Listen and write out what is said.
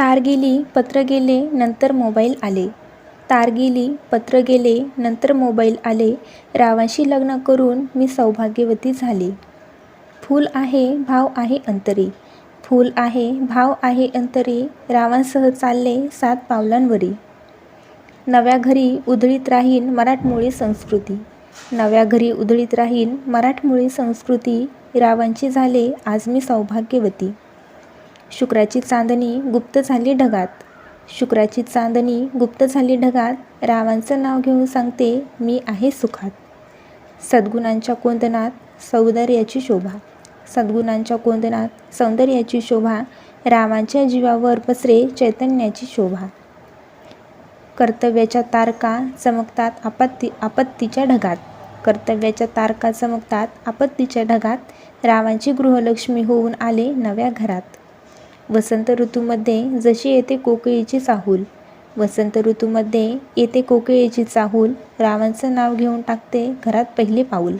तार गेली पत्र गेले नंतर मोबाईल आले. तार गेली पत्र गेले नंतर मोबाईल आले. रावांशी लग्न करून मी सौभाग्यवती झाले. फूल आहे भाव आहे अंतरी. फूल आहे भाव आहे अंतरी. रावांसह चालले सात पावलांवरी. नव्या घरी उधळीत राहीन मराठमोळी संस्कृती. नव्या घरी उधळीत राहीन मराठमोळी संस्कृती. रावांची झाले आज मी सौभाग्यवती. शुक्राची चांदणी गुप्त झाली ढगात. शुक्राची चांदणी गुप्त झाली ढगात रावांचं नाव घेऊन सांगते मी आहे सुखात. सद्गुणांच्या कोंदनात सौंदर्याची शोभा. सद्गुणांच्या कोंदनात सौंदर्याची शोभा रामांच्या जीवावर पसरे चैतन्याची शोभा. कर्तव्याच्या तारका चमकतात आपत्ती आपत्तीच्या ढगात. कर्तव्याच्या तारका चमकतात आपत्तीच्या ढगात. रावांची गृहलक्ष्मी होऊन आले नव्या घरात. वसंत ऋतूमध्ये जशी येते कोकिळीची चाहूल. वसंत ऋतूमध्ये येते कोकिळीची चाहूल रावांचं नाव घेऊन टाकते घरात पहिले पाऊल.